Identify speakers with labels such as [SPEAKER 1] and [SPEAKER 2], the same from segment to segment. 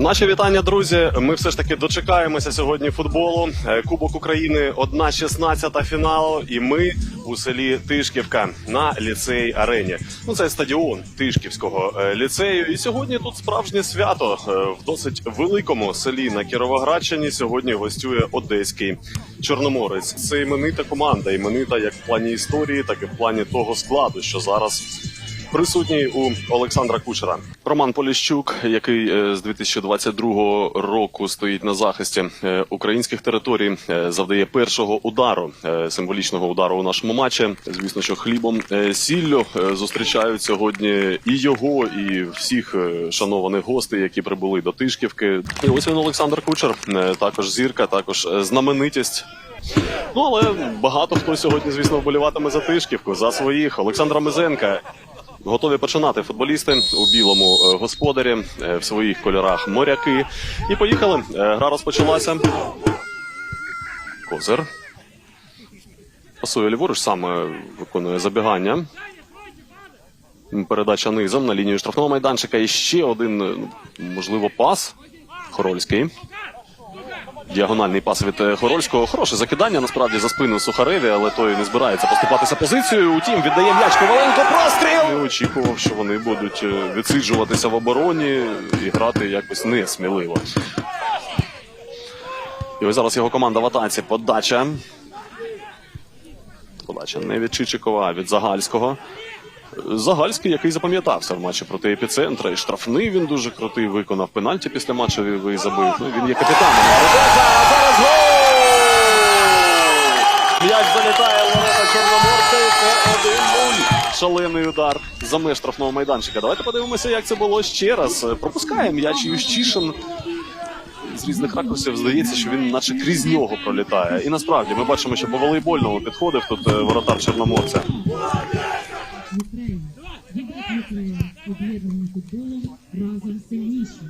[SPEAKER 1] Наші вітання, друзі. Ми все ж таки дочекаємося сьогодні футболу. Е, Кубок України 1-16 фіналу. І ми у селі Тишківка на ліцей арені. Ну це стадіон Тишківського е, ліцею. І сьогодні тут справжнє свято Е, в досить великому селі на Кіровоградщині. Сьогодні гостює одеський чорноморець. Це іменита команда, іменита як в плані історії, так і в плані того складу, що зараз присутній у Олександра Кучера. Роман Поліщук, який е, з 2022 року стоїть на захисті е, українських територій, е, завдає першого удару, символічного удару у нашому матчі. Звісно, що хлібом сіллю зустрічають сьогодні і його, і всіх шанованих гостей, які прибули до Тишківки. І ось він Олександр Кучер, також зірка, також знаменитість. Ну але багато хто сьогодні, звісно, вболіватиме за Тишківку, за своїх Олександра Мизенка. Готові починати футболісти у білому е, господарі е, в своїх кольорах моряки. І поїхали. Е, Гра розпочалася. Козир. Пасує ліворуч, саме виконує забігання. Передача низом на лінію штрафного майданчика. І ще один, е, можливо, пас. Хорольський. Діагональний пас від е, Хорольського. Хороше закидання насправді за спину Сухареві, але той не збирається поступатися позицією. Утім, віддає м'яч Коваленко. Простріл! Не очікував, що вони будуть е, відсиджуватися в обороні і грати якось несміливо. І ось зараз його команда в атаці. Подача. Подача не від Чичикова, а від Загальського. Загальський, який запам'ятався в матчі проти епіцентра, і штрафний він дуже крутий виконав пенальті після матчу і забив. Ну він є капітаном. Зараз гол! М'яч залітає в ворота Чорноморця. і Це 1-0. Шалений удар за меж штрафного майданчика. Давайте подивимося, як це було ще раз. Пропускає м'яч Ющишин. З різних ракурсів здається, що він наче крізь нього пролітає. І насправді ми бачимо, що по волейбольному підходив тут е, воротар Чорноморця.
[SPEAKER 2] Об'єднані футболом разом сильніші.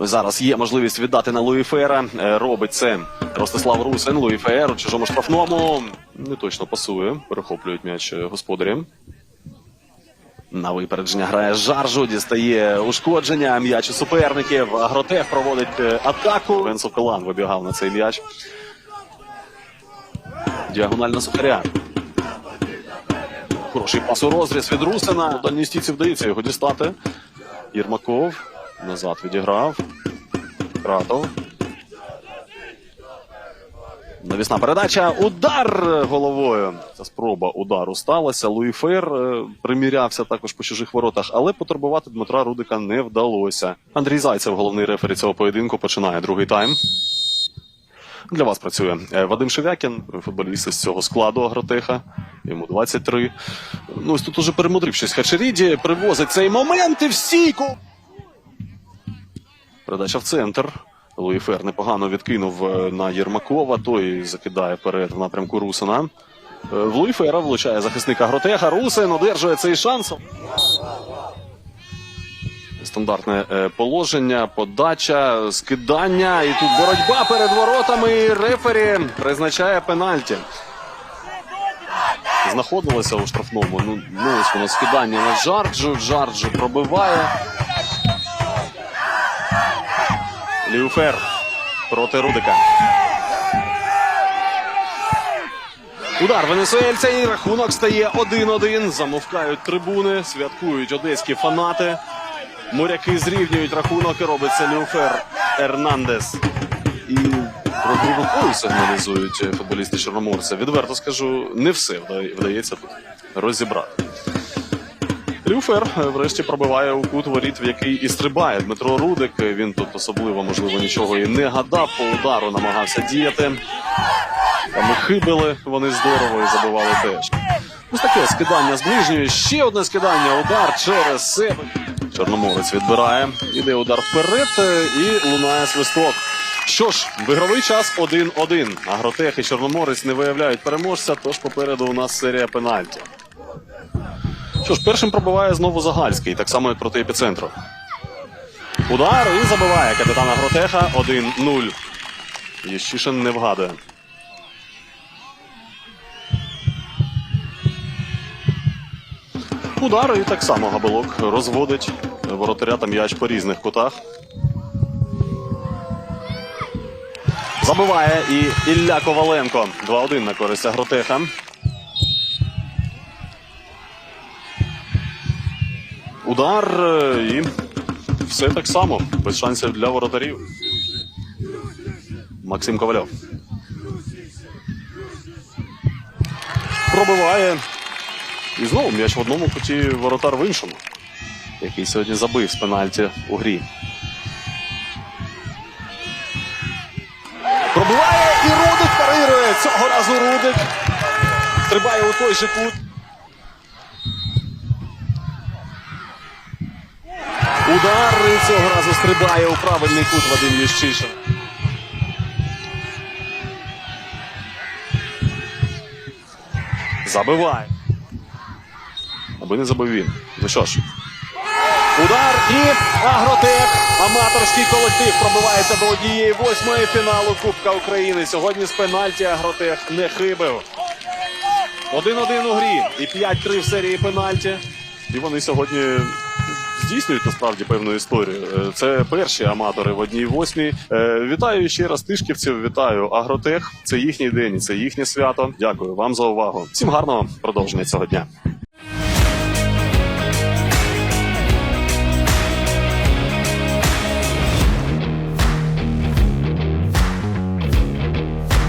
[SPEAKER 1] Зараз є можливість віддати на Луї Фера. Е, Робить це Ростислав Русин. Луї Фер у чужому штрафному. Не точно пасує. Перехоплюють м'яч господарі. На випередження грає Жаржу, дістає ушкодження. М'яч у суперників. Агротех проводить е, атаку. Вен Соколан вибігав на цей м'яч. Діагональ на сухаря. Хороший пас у розріз від Русина. У дальній стійці вдається його дістати. Єрмаков назад відіграв. Кратов. Навісна передача. Удар головою. Ця спроба удару сталася. Луї Фер е, примірявся також по чужих воротах, але потурбувати Дмитра Рудика не вдалося. Андрій Зайцев, головний рефері цього поєдинку, починає другий тайм. Для вас працює е, Вадим Шевякін, футболіст із цього складу Агротеха. Йому 23. Ну, ось тут уже перемудрив щось Хачеріді, привозить цей момент і в стійку. Передача в центр. Луї Фер непогано відкинув е, на Єрмакова, той закидає вперед в напрямку Русина. Е, В Луї Фера влучає захисник Агротеха. Русин одержує цей шанс. Стандартне е, положення, подача, скидання, і тут боротьба перед воротами. І рефері призначає пенальті. Знаходилося у штрафному. Ну, ну ось воно скидання на Джарджу. Джарджу пробиває. Ліуфер проти Рудика. Удар венесуельця і рахунок стає 1-1. Замовкають трибуни, святкують одеські фанати. Моряки зрівнюють рахунок і робить це Люфер Ернандес. І про другу колу сигналізують футболісти Чорноморця. Відверто скажу, не все вдається тут розібрати. Люфер е, врешті пробиває у кут воріт, в який і стрибає Дмитро Рудик. Він тут особливо, можливо, нічого і не гадав. По удару намагався діяти. Там хибили вони здорово і забивали теж. Ось таке скидання з ближньої. Ще одне скидання. Удар через себе. Чорноморець відбирає. Іде удар вперед е, і лунає свисток. Що ж, вигровий час 1-1. Агротех і Чорноморець не виявляють переможця, тож попереду у нас серія пенальті. Що ж, першим пробиває знову Загальський, так само як проти епіцентру. Удар і забиває капітан Агротеха 1-0. Єщишин не вгадує. Удар і так само Габелок розводить воротаря та м'яч по різних кутах. Забиває і Ілля Коваленко. 2-1 на користь Агротеха. Удар е, і все так само. Без шансів для воротарів. Максим Ковальов. Пробиває. І знову м'яч в одному куті, воротар в іншому. Який сьогодні забив з пенальті у грі. Пробиває і Рудик парирує. Цього разу Рудик. Стрибає у той же кут. Удар і цього разу стрибає у правильний кут Вадим Ющишин. Забиває. Аби не забив він. Ну що ж. Удар і Агротех. Аматорський колектив пробивається до однієї восьмої фіналу Кубка України. Сьогодні з пенальті Агротех не хибив. 1-1 у грі і 5-3 в серії пенальті. І вони сьогодні здійснюють насправді певну історію. Е, Це перші аматори в одній восьмій. Е, Вітаю ще раз тишківців. Вітаю Агротех. Це їхній день, це їхнє свято. Дякую вам за увагу. Всім гарного продовження цього дня.